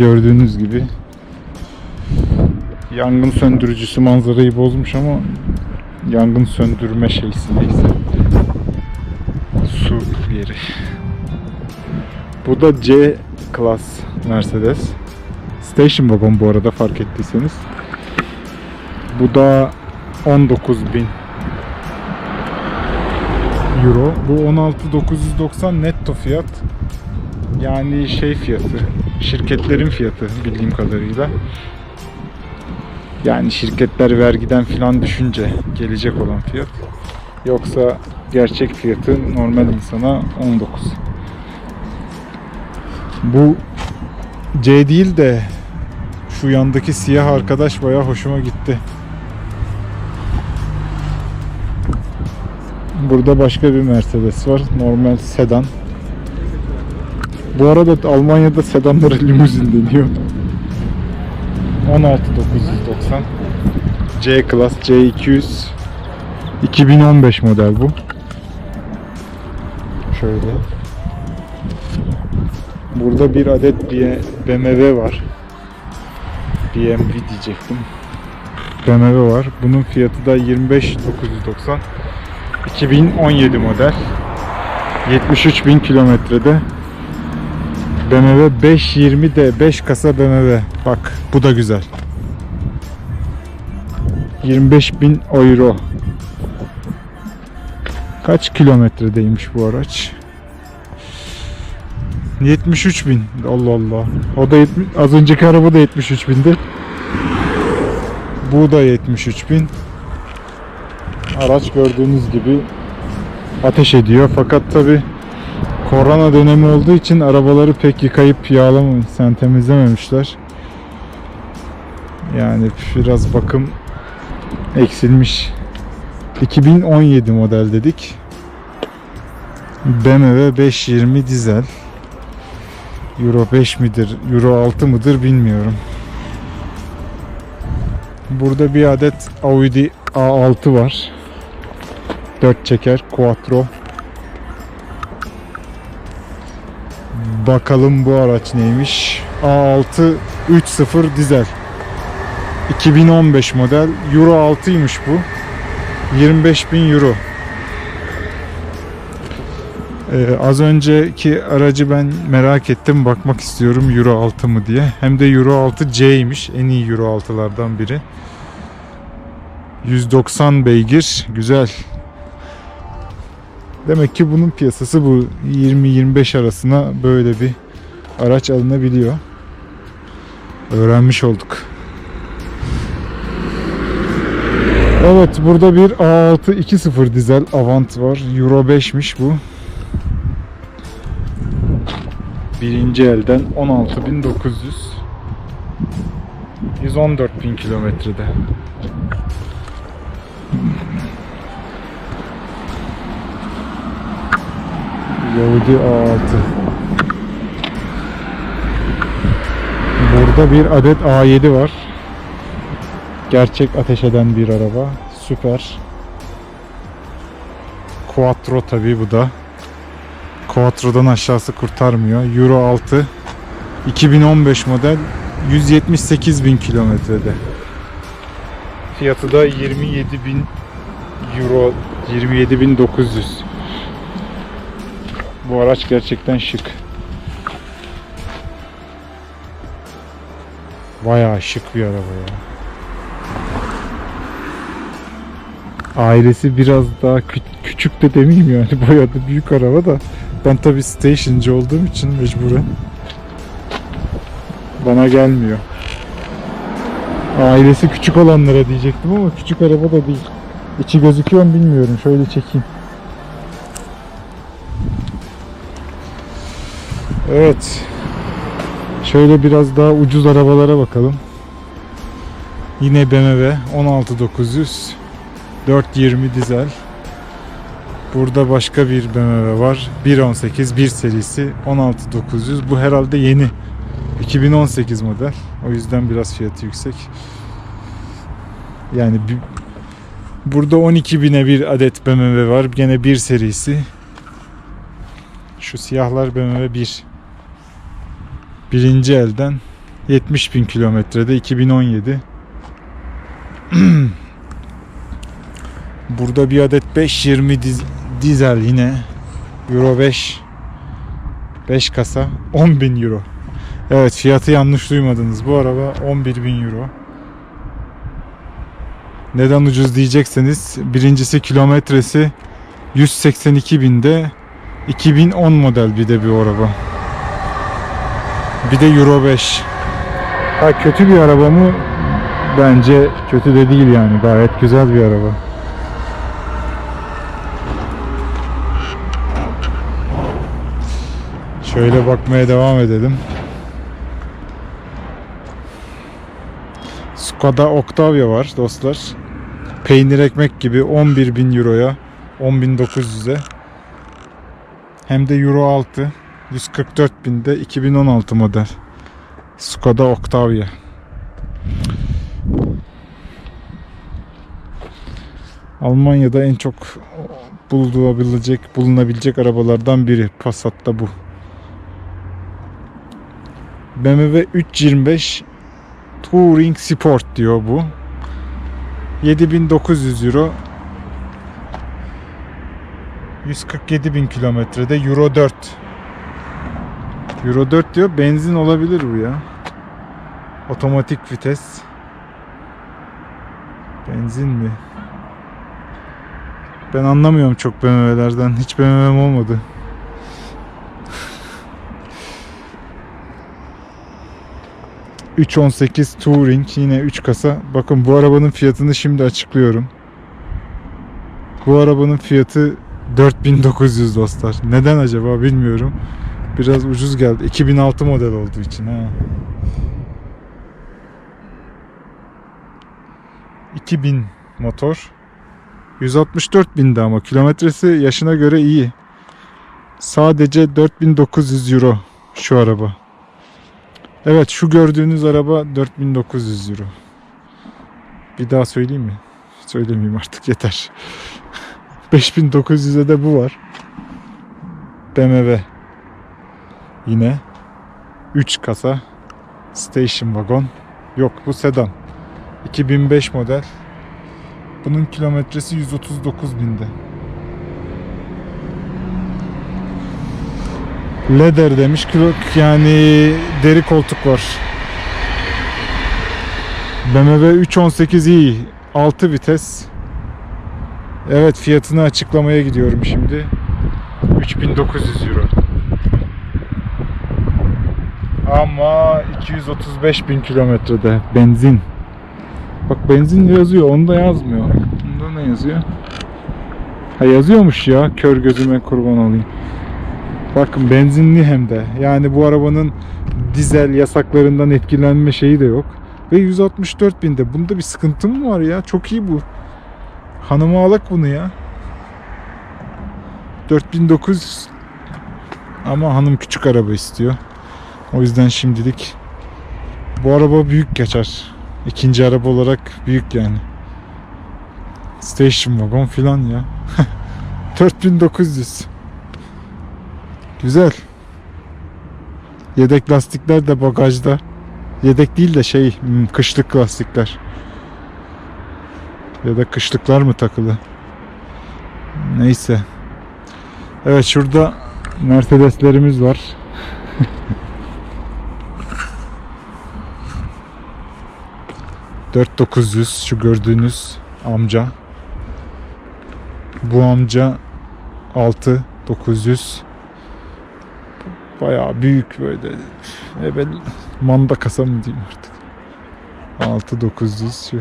Gördüğünüz gibi yangın söndürücüsü manzarayı bozmuş ama yangın söndürme şeysi neyse. Su yeri. Bu da C klas Mercedes. Station wagon bu arada fark ettiyseniz. Bu da 19.000 euro. Bu 16.990 netto fiyat. Yani şey fiyatı. Şirketlerin fiyatı bildiğim kadarıyla. Yani şirketler vergiden filan düşünce gelecek olan fiyat. Yoksa gerçek fiyatı normal insana 19. Bu C değil de şu yandaki siyah arkadaş bayağı hoşuma gitti. Burada başka bir Mercedes var. Normal sedan. Bu arada Almanya'da sedanlara limuzin deniyor. 16990 C Class C200 2015 model bu. Şöyle. Burada bir adet BMW var. BMW diyecektim. BMW var. Bunun fiyatı da 25990. 2017 model. 73.000 kilometrede. BMW 520D 5 kasa BMW. Bak bu da güzel. 25.000 euro. Kaç kilometredeymiş bu araç? 73 bin. Allah Allah. O da 70, az önceki araba da 73 bindi. Bu da 73 bin. Araç gördüğünüz gibi ateş ediyor. Fakat tabi korona dönemi olduğu için arabaları pek yıkayıp yağlamamış, sen temizlememişler. Yani biraz bakım eksilmiş. 2017 model dedik. BMW 520 dizel. Euro 5 midir, Euro 6 mıdır bilmiyorum. Burada bir adet Audi A6 var. 4 çeker Quattro. Bakalım bu araç neymiş. A6 3.0 dizel. 2015 model. Euro 6'ymış bu. 25.000 euro. Ee, az önceki aracı ben merak ettim bakmak istiyorum Euro 6 mı diye. Hem de Euro 6C'ymiş. En iyi Euro 6'lardan biri. 190 beygir. Güzel. Demek ki bunun piyasası bu 20-25 arasına böyle bir araç alınabiliyor. Öğrenmiş olduk. Evet burada bir A6 2.0 dizel Avant var. Euro 5'miş bu. Birinci elden 16.900 114.000 kilometrede. Yahudi A6 Burada bir adet A7 var. Gerçek ateş eden bir araba. Süper. Quattro tabi bu da. Quattro'dan aşağısı kurtarmıyor. Euro 6 2015 model 178 bin kilometrede. Fiyatı da 27 bin Euro 27 bin 900. Bu araç gerçekten şık. Bayağı şık bir araba ya. Ailesi biraz daha kü- küçük de demeyeyim yani bayağı da büyük araba da. Ben tabi stationcı olduğum için mecburen. Bana gelmiyor. Ailesi küçük olanlara diyecektim ama küçük araba da değil. İçi gözüküyor mu bilmiyorum. Şöyle çekeyim. Evet. Şöyle biraz daha ucuz arabalara bakalım. Yine BMW 16900 420 dizel. Burada başka bir BMW var. 1.18 1 serisi 16900. Bu herhalde yeni. 2018 model. O yüzden biraz fiyatı yüksek. Yani bir, burada 12.000'e bir adet BMW var. Gene 1 serisi. Şu siyahlar BMW 1. Birinci elden 70 bin kilometrede 2017. Burada bir adet 520 diz- dizel yine Euro 5 5 kasa 10 bin euro. Evet fiyatı yanlış duymadınız. Bu araba 11 bin euro. Neden ucuz diyecekseniz birincisi kilometresi 182 binde 2010 model bir de bir araba. Bir de Euro 5. Ha kötü bir araba mı? Bence kötü de değil yani. Gayet güzel bir araba. Şöyle bakmaya devam edelim. Skoda Octavia var dostlar. Peynir ekmek gibi 11.000 euroya 10.900'e hem de Euro 6 144 binde 2016 model. Skoda Octavia. Almanya'da en çok bulunabilecek bulunabilecek arabalardan biri. Passat'ta bu. BMW 325 Touring Sport diyor bu. 7900 euro. 147 bin kilometrede Euro 4 Euro 4 diyor benzin olabilir bu ya otomatik vites benzin mi ben anlamıyorum çok BMW'lerden hiç BMW'm olmadı ...318 Touring yine 3 kasa. Bakın bu arabanın fiyatını şimdi açıklıyorum. Bu arabanın fiyatı 4900 dostlar. Neden acaba bilmiyorum. Biraz ucuz geldi. 2006 model olduğu için ha. 2000 motor. 164 binde ama kilometresi yaşına göre iyi. Sadece 4900 euro şu araba. Evet şu gördüğünüz araba 4900 euro. Bir daha söyleyeyim mi? Söylemeyeyim artık yeter. 5900'e de bu var. BMW. Yine 3 kasa station wagon. Yok bu sedan. 2005 model. Bunun kilometresi 139 binde. Leather demiş yani deri koltuk var. BMW 318 i 6 vites. Evet fiyatını açıklamaya gidiyorum şimdi. 3900 euro. Ama 235 bin kilometrede benzin. Bak benzin yazıyor onu da yazmıyor. Bunda ne yazıyor? Ha yazıyormuş ya kör gözüme kurban olayım. Bakın benzinli hem de. Yani bu arabanın dizel yasaklarından etkilenme şeyi de yok. Ve 164 binde. Bunda bir sıkıntı mı var ya? Çok iyi bu. Hanıma alak bunu ya. 4900 ama hanım küçük araba istiyor. O yüzden şimdilik bu araba büyük geçer. İkinci araba olarak büyük yani. Station wagon filan ya. 4900. Güzel. Yedek lastikler de bagajda. Yedek değil de şey hmm, kışlık lastikler. Ya da kışlıklar mı takılı? Neyse. Evet şurada Mercedeslerimiz var. ...4900 şu gördüğünüz amca. Bu amca 6900 Bayağı büyük böyle. Ben manda kasa mı diyeyim artık. 6900 şu.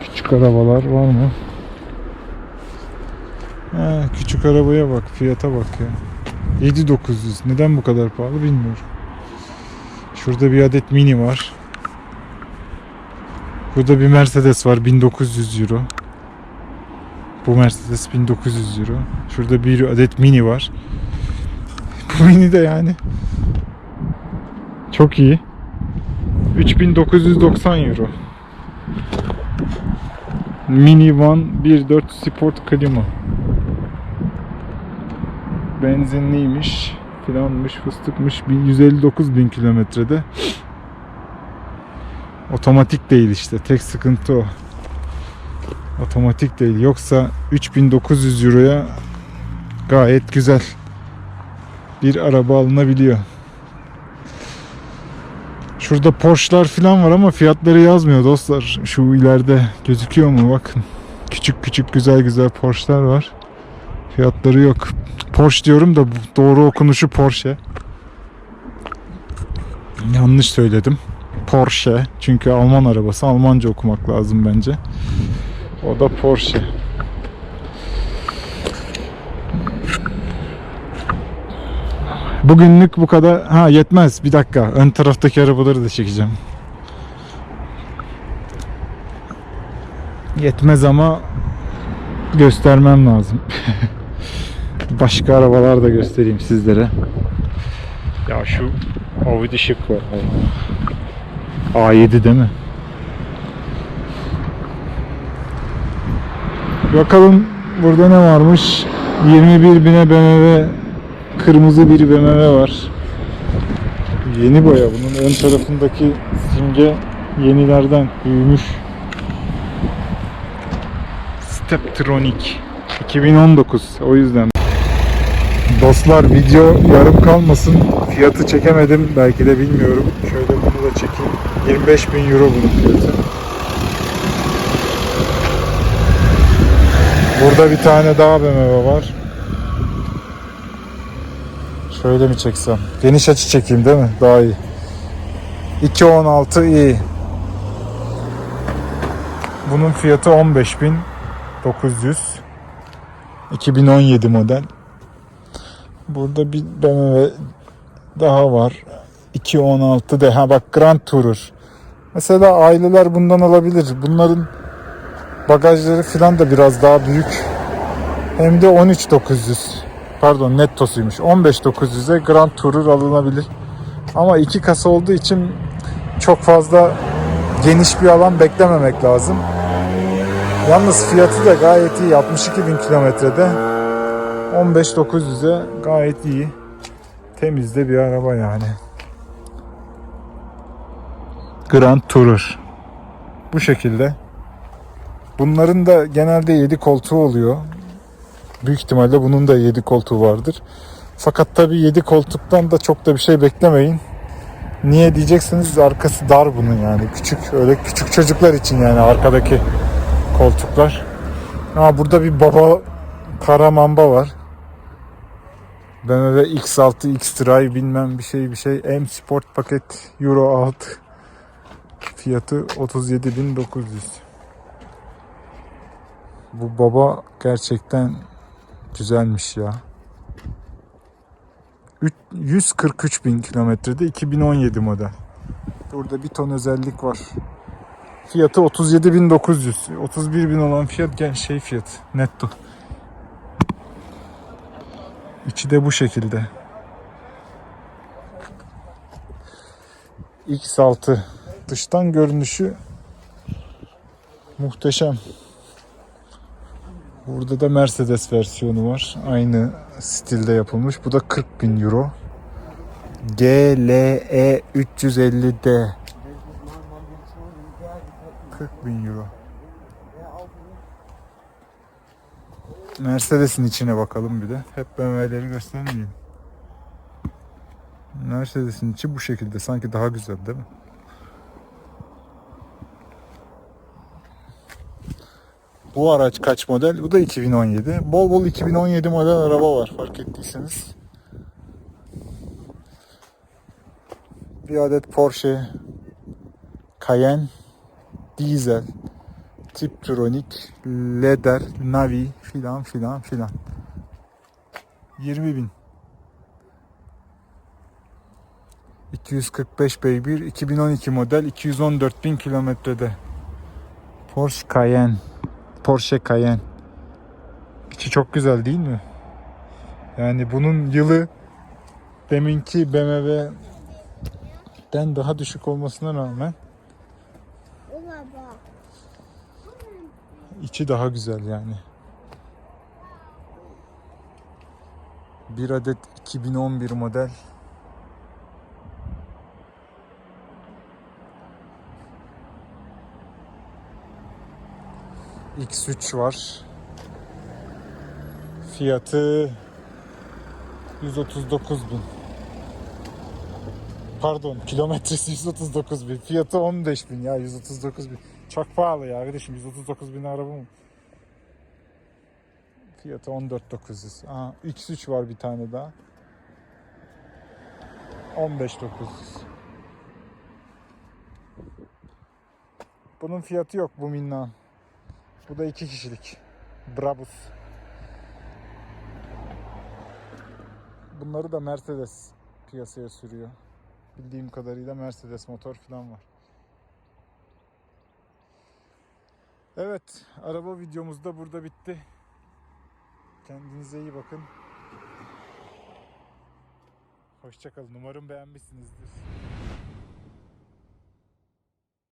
Küçük arabalar var mı? Ha, küçük arabaya bak, fiyata bak ya. 7900. Neden bu kadar pahalı bilmiyorum. Şurada bir adet mini var. Burada bir Mercedes var 1900 euro. Bu Mercedes 1900 euro. Şurada bir adet mini var. Bu mini de yani çok iyi. 3990 euro. Mini Van 1.4 Sport klima. Benzinliymiş filanmış fıstıkmış bir 159 bin kilometrede. Otomatik değil işte tek sıkıntı o. Otomatik değil yoksa 3900 euroya gayet güzel bir araba alınabiliyor. Şurada Porsche'lar falan var ama fiyatları yazmıyor dostlar. Şu ileride gözüküyor mu? Bakın. Küçük küçük güzel güzel Porsche'lar var fiyatları yok Porsche diyorum da doğru okunuşu Porsche. Yanlış söyledim. Porsche. Çünkü Alman arabası. Almanca okumak lazım bence. O da Porsche. Bugünlük bu kadar. Ha yetmez. Bir dakika. Ön taraftaki arabaları da çekeceğim. Yetmez ama göstermem lazım. Başka arabalar da göstereyim sizlere. Ya şu Audi şık var. A7 değil mi? Bakalım burada ne varmış? 21 bine BMW kırmızı bir BMW var. Yeni boya. Bunun ön tarafındaki simge yenilerden büyümüş. Steptronic 2019 o yüzden. Dostlar video yarım kalmasın. Fiyatı çekemedim. Belki de bilmiyorum. Şöyle bunu da çekeyim. 25 bin euro bunun fiyatı. Burada bir tane daha BMW var. Şöyle mi çeksem? Geniş açı çekeyim değil mi? Daha iyi. 216 i. Bunun fiyatı 15.900. 2017 model. Burada bir BMW daha var. 216 ha bak Grand Tourer. Mesela aileler bundan alabilir. Bunların bagajları falan da biraz daha büyük. Hem de 13900. Pardon nettosuymuş. 15900'e Grand Tourer alınabilir. Ama iki kasa olduğu için çok fazla geniş bir alan beklememek lazım. Yalnız fiyatı da gayet iyi. 62 bin kilometrede. 15900'e gayet iyi. Temiz de bir araba yani. Grand Tourer. Bu şekilde. Bunların da genelde 7 koltuğu oluyor. Büyük ihtimalle bunun da 7 koltuğu vardır. Fakat tabii 7 koltuktan da çok da bir şey beklemeyin. Niye diyeceksiniz arkası dar bunun yani. Küçük öyle küçük çocuklar için yani arkadaki koltuklar. Ama burada bir baba kara mamba var. BMW X6 X-Drive bilmem bir şey bir şey. M Sport paket Euro 6 fiyatı 37.900 bu baba gerçekten güzelmiş ya. Üç- 143 bin kilometrede 2017 model. Burada bir ton özellik var. Fiyatı 37.900 31 bin olan fiyat gel şey fiyat netto İçi de bu şekilde. X6 dıştan görünüşü muhteşem. Burada da Mercedes versiyonu var. Aynı stilde yapılmış. Bu da 40 bin euro. GLE 350D 40 bin euro. Mercedes'in içine bakalım bir de. Hep BMW'leri göstermeyeyim. Mercedes'in içi bu şekilde. Sanki daha güzel değil mi? Bu araç kaç model? Bu da 2017. Bol bol 2017 model araba var fark ettiyseniz. Bir adet Porsche Cayenne Diesel Tiptronic, Leder, Navi filan filan filan. 20 bin. 245 beygir, 2012 model, 214 bin kilometrede. Porsche Cayenne. Porsche Cayenne. İçi çok güzel değil mi? Yani bunun yılı deminki BMW'den daha düşük olmasına rağmen içi daha güzel yani. Bir adet 2011 model. X3 var. Fiyatı 139 bin. Pardon kilometresi 139 bin. Fiyatı 15 bin ya 139 bin. Çok pahalı ya kardeşim 139 bin araba mı? Fiyatı 14.900. Aha, X3 var bir tane daha. 15.900. Bunun fiyatı yok bu minna. Bu da iki kişilik. Brabus. Bunları da Mercedes piyasaya sürüyor. Bildiğim kadarıyla Mercedes motor falan var. Evet, araba videomuz da burada bitti. Kendinize iyi bakın. Hoşçakalın. Umarım beğenmişsinizdir.